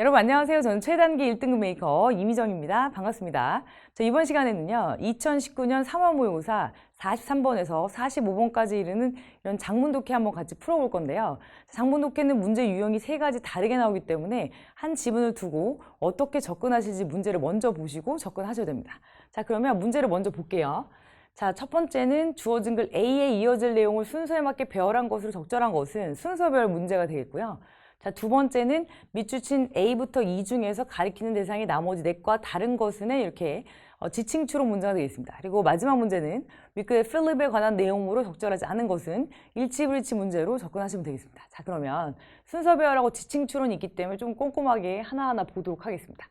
여러분 안녕하세요. 저는 최단기 1등급 메이커 이미정입니다. 반갑습니다. 자, 이번 시간에는요. 2019년 3월 모의고사 43번에서 45번까지 이르는 이런 장문 독해 한번 같이 풀어볼 건데요. 장문 독해는 문제 유형이 세 가지 다르게 나오기 때문에 한 지문을 두고 어떻게 접근하실지 문제를 먼저 보시고 접근하셔야 됩니다. 자, 그러면 문제를 먼저 볼게요. 자, 첫 번째는 주어진 글 A에 이어질 내용을 순서에 맞게 배열한 것으로 적절한 것은 순서별 문제가 되겠고요. 자, 두 번째는 밑줄친 A부터 E 중에서 가리키는 대상이 나머지 넷과 다른 것은 이렇게 어, 지칭 추론 문제가 되겠습니다. 그리고 마지막 문제는 윗글의 필립에 관한 내용으로 적절하지 않은 것은 일치불일치 문제로 접근하시면 되겠습니다. 자, 그러면 순서 배열하고 지칭 추론이 있기 때문에 좀 꼼꼼하게 하나하나 보도록 하겠습니다.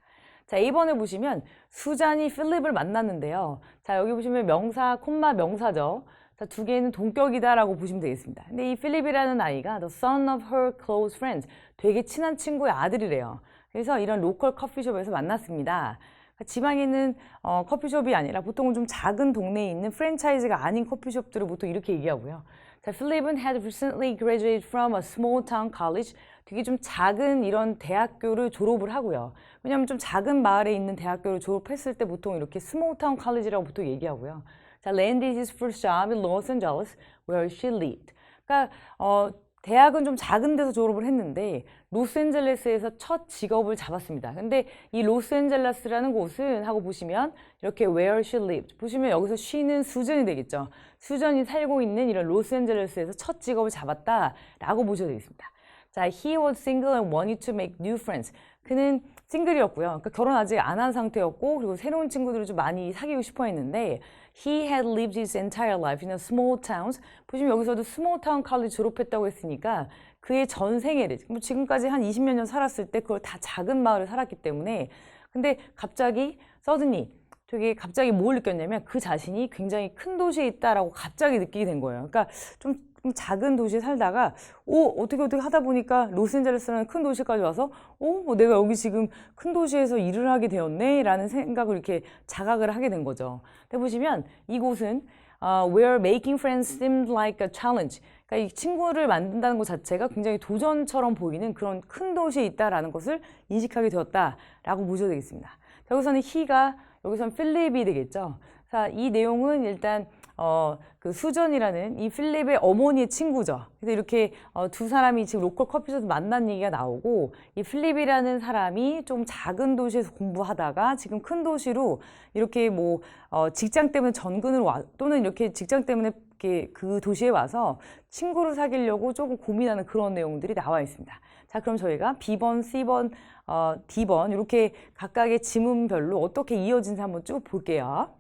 자, A번에 보시면 수잔이 필립을 만났는데요. 자, 여기 보시면 명사, 콤마 명사죠. 자, 두 개는 동격이다라고 보시면 되겠습니다. 근데 이 필립이라는 아이가 the son of her close friends, 되게 친한 친구의 아들이래요. 그래서 이런 로컬 커피숍에서 만났습니다. 지방에 있는 어, 커피숍이 아니라 보통은 좀 작은 동네에 있는 프랜차이즈가 아닌 커피숍들을 보통 이렇게 얘기하고요. 자, 필립은 had recently graduated from a small town college. 되게 좀 작은 이런 대학교를 졸업을 하고요. 왜냐하면 좀 작은 마을에 있는 대학교를 졸업했을 때 보통 이렇게 small town college라고 보통 얘기하고요. 자, landed first job in Los Angeles, where she lived. 그러니까 어, 대학은 좀 작은 데서 졸업을 했는데 로스앤젤레스에서 첫 직업을 잡았습니다. 근데 이 로스앤젤레스라는 곳은 하고 보시면 이렇게 where she lived 보시면 여기서 she는 수전이 되겠죠. 수전이 살고 있는 이런 로스앤젤레스에서 첫 직업을 잡았다라고 보셔야 되겠습니다. 자, he was single and wanted to make new friends. 그는 싱글이었고요. 그러니까 결혼 아직 안 한 상태였고 그리고 새로운 친구들을 좀 많이 사귀고 싶어 했는데 he had lived his entire life in a small towns. 보시면 여기서도 small town college 졸업했다고 했으니까 그의 전 생애를 뭐 지금까지 한 20몇 년 살았을 때 그걸 다 작은 마을을 살았기 때문에 근데 갑자기 suddenly 되게 갑자기 뭘 느꼈냐면 그 자신이 굉장히 큰 도시에 있다라고 갑자기 느끼게 된 거예요. 그러니까 좀, 좀 작은 도시에 살다가 오 어떻게 어떻게 하다 보니까 로스앤젤레스라는 큰 도시까지 와서 오뭐 내가 여기 지금 큰 도시에서 일을 하게 되었네라는 생각을 이렇게 자각을 하게 된 거죠. 근데 보시면 이곳은 어, where making friends seemed like a challenge. 그러니까 이 친구를 만든다는 것 자체가 굉장히 도전처럼 보이는 그런 큰 도시에 있다라는 것을 인식하게 되었다라고 보셔야 되겠습니다. 자, 여기서는 he가 여기서는 필립이 되겠죠. 자, 이 내용은 일단 어, 그 수전이라는 이 필립의 어머니의 친구죠. 그래서 이렇게 어, 두 사람이 지금 로컬 커피숍에서 만난 얘기가 나오고 이 필립이라는 사람이 좀 작은 도시에서 공부하다가 지금 큰 도시로 이렇게 뭐 어, 직장 때문에 전근을 와 또는 이렇게 직장 때문에 이렇게 그 도시에 와서 친구를 사귀려고 조금 고민하는 그런 내용들이 나와 있습니다. 자, 그럼 저희가 B번, C번, 어, D번 이렇게 각각의 지문별로 어떻게 이어진지 한번 쭉 볼게요.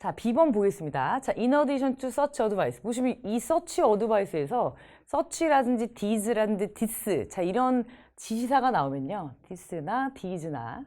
자, B번 보겠습니다. 자, in addition to search advice. 보시면 이 search advice에서 search라든지 this라든지 this. 자, 이런 지시사가 나오면요. this나 this나.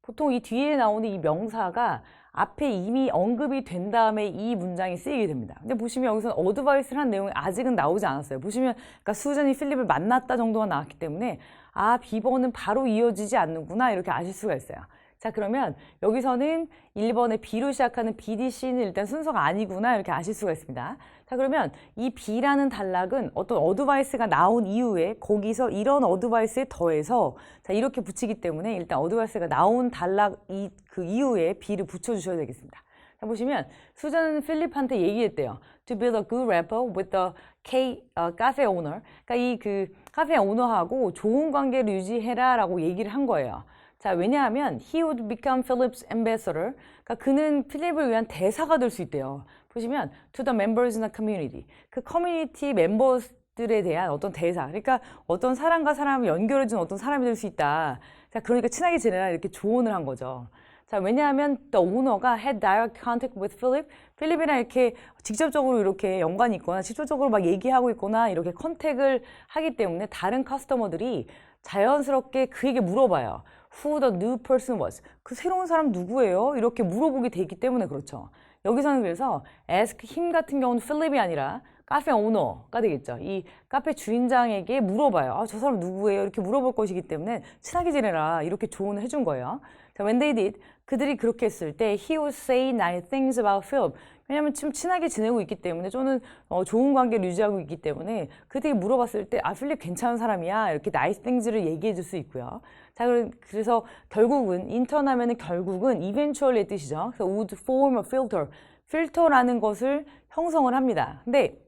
보통 이 뒤에 나오는 이 명사가 앞에 이미 언급이 된 다음에 이 문장이 쓰이게 됩니다. 근데 보시면 여기서 어드바이스를 한 내용이 아직은 나오지 않았어요. 보시면 그러니까 수잔이 필립을 만났다 정도가 나왔기 때문에 아, B번은 바로 이어지지 않는구나 이렇게 아실 수가 있어요. 자, 그러면 여기서는 1번에 B로 시작하는 BDC는 일단 순서가 아니구나 이렇게 아실 수가 있습니다. 자, 그러면 이 B라는 단락은 어떤 어드바이스가 나온 이후에 거기서 이런 어드바이스에 더해서 자, 이렇게 붙이기 때문에 일단 어드바이스가 나온 단락 이, 그 이후에 B를 붙여주셔야 되겠습니다. 자, 보시면 수잔은 필립한테 얘기했대요. To build a good rapport with the K, 어, 카페 오너. 그러니까 이 그 카페 오너하고 좋은 관계를 유지해라라고 얘기를 한 거예요. 자, 왜냐하면 he would become Philip's ambassador. 그러니까 그는 필립을 위한 대사가 될 수 있대요. 보시면 to the members in the community. 그 커뮤니티 멤버들에 대한 어떤 대사. 그러니까 어떤 사람과 사람을 연결해주는 어떤 사람이 될 수 있다. 자, 그러니까 친하게 지내라 이렇게 조언을 한 거죠. 자, 왜냐하면 또 오너가 had direct contact with Philip. 필립이랑 이렇게 직접적으로 이렇게 연관이 있거나 직접적으로 막 얘기하고 있거나 이렇게 컨택을 하기 때문에 다른 커스터머들이 자연스럽게 그에게 물어봐요. Who the new person was. 그 새로운 사람 누구예요? 이렇게 물어보게 되기 때문에 그렇죠. 여기서는 그래서 ask him 같은 경우는 필립이 아니라 카페 오너가 되겠죠. 이 카페 주인장에게 물어봐요. 아, 저 사람 누구예요? 이렇게 물어볼 것이기 때문에 친하게 지내라. 이렇게 조언을 해준 거예요. 자, when they did, 그들이 그렇게 했을 때 he would say nice things about Philip. 왜냐하면 좀 친하게 지내고 있기 때문에 저는 어, 좋은 관계를 유지하고 있기 때문에 그때 물어봤을 때 아 필립 괜찮은 사람이야 이렇게 나이스 땡즈를 얘기해 줄 수 있고요. 자 그래서 결국은 인턴 하면은 결국은 eventually의 뜻이죠. 그래서 would form a filter 필터라는 것을 형성을 합니다. 근데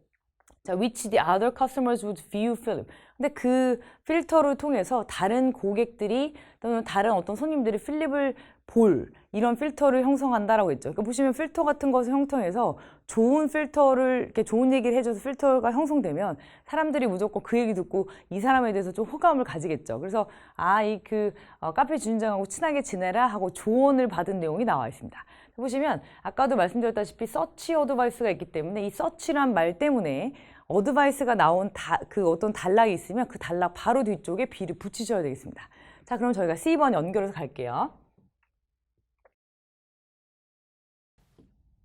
자, which the other customers would view Philip. 근데 그 필터를 통해서 다른 고객들이 또는 다른 어떤 손님들이 필립을 볼 이런 필터를 형성한다라고 했죠. 그러니까 보시면 필터 같은 것을 형성해서 좋은 필터를 이렇게 좋은 얘기를 해줘서 필터가 형성되면 사람들이 무조건 그 얘기 듣고 이 사람에 대해서 좀 호감을 가지겠죠. 그래서 아 이그 카페 주인장하고 친하게 지내라 하고 조언을 받은 내용이 나와 있습니다. 보시면 아까도 말씀드렸다시피 서치 어드바이스가 있기 때문에 이 서치란 말 때문에 어드바이스가 나온 다, 그 어떤 단락이 있으면 그 단락 바로 뒤쪽에 B를 붙이셔야 되겠습니다. 자, 그럼 저희가 C번 연결해서 갈게요.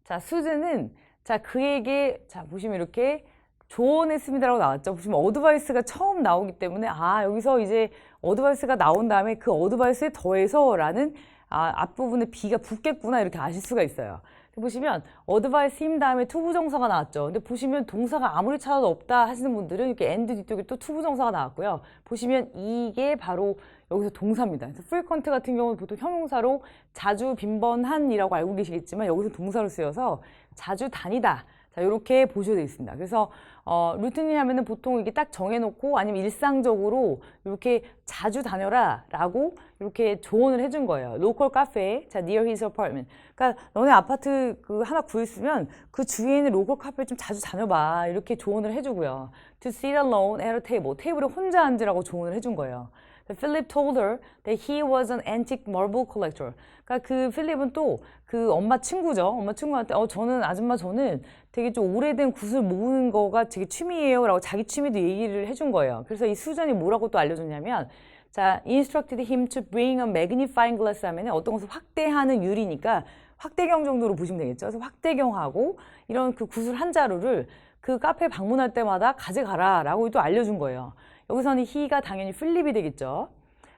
자, 수즈는 자, 그에게 자, 보시면 이렇게 조언했습니다라고 나왔죠. 보시면 어드바이스가 처음 나오기 때문에 아, 여기서 이제 어드바이스가 나온 다음에 그 어드바이스에 더해서라는 아, 앞부분에 B가 붙겠구나 이렇게 아실 수가 있어요. 보시면 어드바이스 힘 다음에 투부 정사가 나왔죠. 근데 보시면 동사가 아무리 찾아도 없다 하시는 분들은 이렇게 엔드 뒤쪽에 또 투부 정사가 나왔고요. 보시면 이게 바로 여기서 동사입니다. 그래서 frequent 같은 경우는 보통 형용사로 자주 빈번한이라고 알고 계시겠지만 여기서 동사로 쓰여서 자주 다니다. 자, 이렇게 보셔야 되겠습니다. 그래서 어, 루틴이 하면은 보통 이게 딱 정해놓고 아니면 일상적으로 이렇게 자주 다녀라 라고 이렇게 조언을 해준 거예요. 로컬 카페, 자, near his apartment. 그러니까 너네 아파트 그 하나 구했으면 그 주위에 있는 로컬 카페 좀 자주 다녀봐. 이렇게 조언을 해주고요. To sit alone at a table. 테이블에 혼자 앉으라고 조언을 해준 거예요. Philip told her that he was an antique marble collector. 그러니까 그 필립은 또 그 엄마 친구죠. 엄마 친구한테 어 저는 아줌마 저는 되게 좀 오래된 굿을 모으는 거가 되게 취미예요라고 자기 취미도 얘기를 해준 거예요. 그래서 이 수전이 뭐라고 또 알려줬냐면 자, instructed him to bring a magnifying glass 하면 어떤 것을 확대하는 유리니까 확대경 정도로 보시면 되겠죠. 그래서 확대경하고 이런 그 구슬 한 자루를 그 카페 방문할 때마다 가져가라 라고 또 알려준 거예요. 여기서는 he가 당연히 필립이 되겠죠.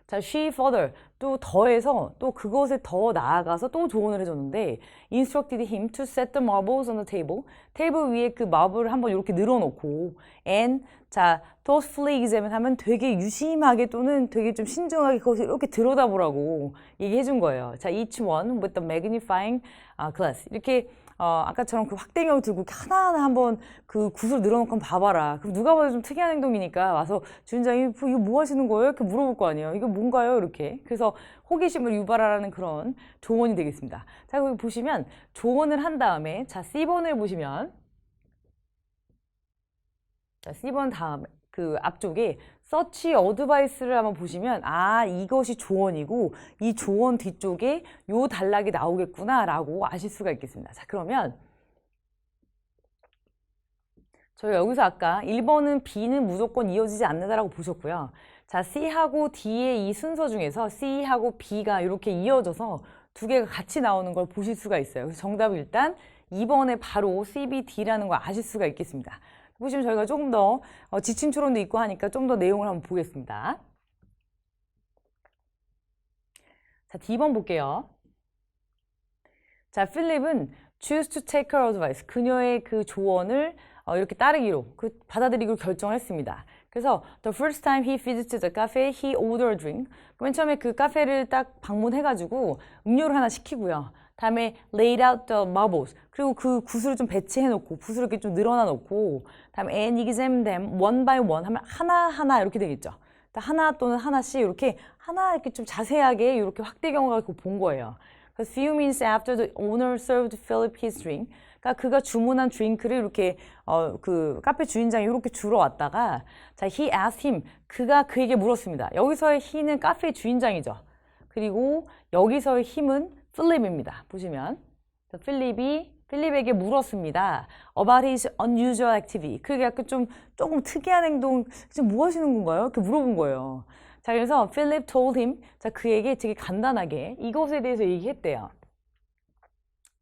자, she further 또 더해서 또 그것에 더 나아가서 또 조언을 해줬는데 instructed him to set the marbles on the table 테이블 위에 그 마블을 한번 이렇게 늘어놓고 and 자 thoughtfully examine 하면 되게 유심하게 또는 되게 좀 신중하게 그것을 이렇게 들여다보라고 얘기해 준 거예요. 자 each one with the magnifying uh, glass 이렇게 어, 아까처럼 그 확대경을 들고 하나하나 한번 그 굿을 늘어놓고 봐봐라. 그럼 누가 봐도 좀 특이한 행동이니까 와서 주인장이 뭐, 이거 뭐 하시는 거예요? 이렇게 물어볼 거 아니에요. 이거 뭔가요? 이렇게. 그래서 호기심을 유발하라는 그런 조언이 되겠습니다. 자, 여기 보시면 조언을 한 다음에 자, C번을 보시면 자, C번 다음 그 앞쪽에 서치 어드바이스를 한번 보시면 아 이것이 조언이고 이 조언 뒤쪽에 요 단락이 나오겠구나 라고 아실 수가 있겠습니다. 자 그러면 저희 여기서 아까 1번은 B는 무조건 이어지지 않는다라고 보셨고요. 자 C하고 D의 이 순서 중에서 C하고 B가 이렇게 이어져서 두 개가 같이 나오는 걸 보실 수가 있어요. 그래서 정답은 일단 2번에 바로 CBD라는 걸 아실 수가 있겠습니다. 보시면 저희가 조금 더 어, 지침 추론도 있고 하니까 좀 더 내용을 한번 보겠습니다. 자, D번 볼게요. 자, 필립은 choose to take her advice. 그녀의 그 조언을 어, 이렇게 따르기로, 그 받아들이기로 결정했습니다. 그래서 the first time he visited the cafe, he ordered a drink. 맨 처음에 그 카페를 딱 방문해가지고 음료를 하나 시키고요. 다음에 laid out the marbles. 그리고 그 굿을 좀 배치해 놓고 붓을 이렇게 좀 늘어나 놓고 다음에 and examine them one by one 하면 하나하나 이렇게 되겠죠. 하나 또는 하나씩 이렇게 하나 이렇게 좀 자세하게 이렇게 확대경을 갖고 본 거예요. 그래서 few minutes after the owner served Philip his drink. 그러니까 그가 주문한 드링크를 이렇게 어, 그 카페 주인장이 이렇게 주러 왔다가 자 he asked him 그가 그에게 물었습니다. 여기서의 he는 카페 주인장이죠. 그리고 여기서의 힘은 필립입니다. 보시면 필립이 필립에게 물었습니다. About his unusual activity. 그게 약간 좀 조금 특이한 행동, 지금 뭐 하시는 건가요? 이렇게 물어본 거예요. 자, 그래서 Philip told him, 자, 그에게 되게 간단하게 이것에 대해서 얘기했대요.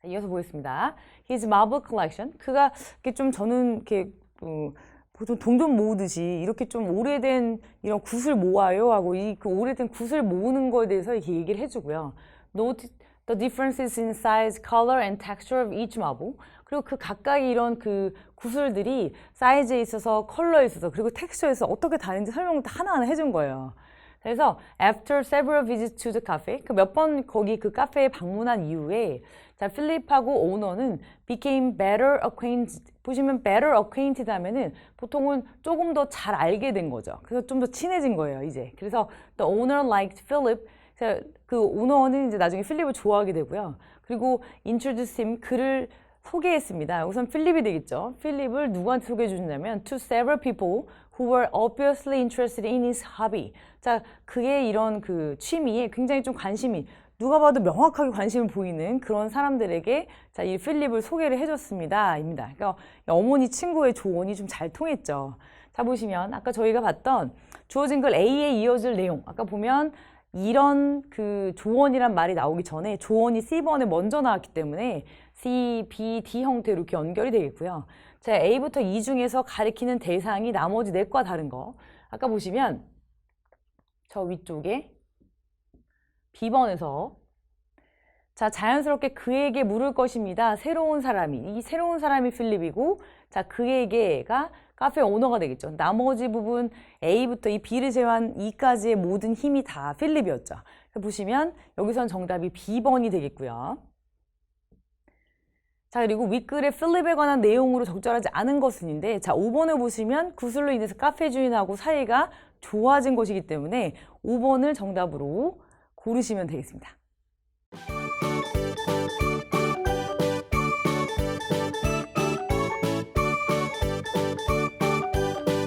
자, 이어서 보겠습니다. His marble collection. 그가 이렇게 좀 저는 이렇게 어, 보통 돈좀 모으듯이 이렇게 좀 오래된 이런 굿을 모아요 하고 이 그 오래된 굿을 모으는 거에 대해서 이렇게 얘기를 해주고요. Note the differences in size, color, and texture of each marble. 그리고 그 각각의 이런 그 구슬들이 사이즈에 있어서 컬러에 있어서 그리고 텍스처에서 어떻게 다른지 설명을 다 하나하나 해준 거예요. 그래서 after several visits to the cafe 그 몇 번 거기 그 카페에 방문한 이후에 자 필립하고 오너는 became better acquainted 보시면 better acquainted 하면은 보통은 조금 더 잘 알게 된 거죠. 그래서 좀 더 친해진 거예요 이제. 그래서 the owner liked Philip 자, 그 오너는 이제 나중에 필립을 좋아하게 되고요. 그리고 introduced him 그를 소개했습니다. 우선 필립이 되겠죠. 필립을 누구한테 소개해 주냐면 to several people who were obviously interested in his hobby. 자, 그의 이런 그 취미에 굉장히 좀 관심이 누가 봐도 명확하게 관심을 보이는 그런 사람들에게 자, 이 필립을 소개를 해줬습니다. 입니다. 그러니까 어머니 친구의 조언이 좀 잘 통했죠. 자, 보시면 아까 저희가 봤던 주어진 걸 A에 이어질 내용. 아까 보면 이런 그 조언이란 말이 나오기 전에 조언이 C번에 먼저 나왔기 때문에 C, B, D 형태로 이렇게 연결이 되겠고요. 자, A부터 E 중에서 가리키는 대상이 나머지 넷과 다른 거. 아까 보시면 저 위쪽에 B번에서 자, 자연스럽게 그에게 물을 것입니다. 새로운 사람이. 이 새로운 사람이 필립이고, 자, 그에게가 카페 오너가 되겠죠. 나머지 부분 A부터 이 B를 제외한 E까지의 모든 힘이 다 필립이었죠. 보시면 여기선 정답이 B번이 되겠고요. 자, 그리고 윗글에 필립에 관한 내용으로 적절하지 않은 것은인데, 자, 5번을 보시면 구슬로 인해서 카페 주인하고 사이가 좋아진 것이기 때문에 5번을 정답으로 고르시면 되겠습니다.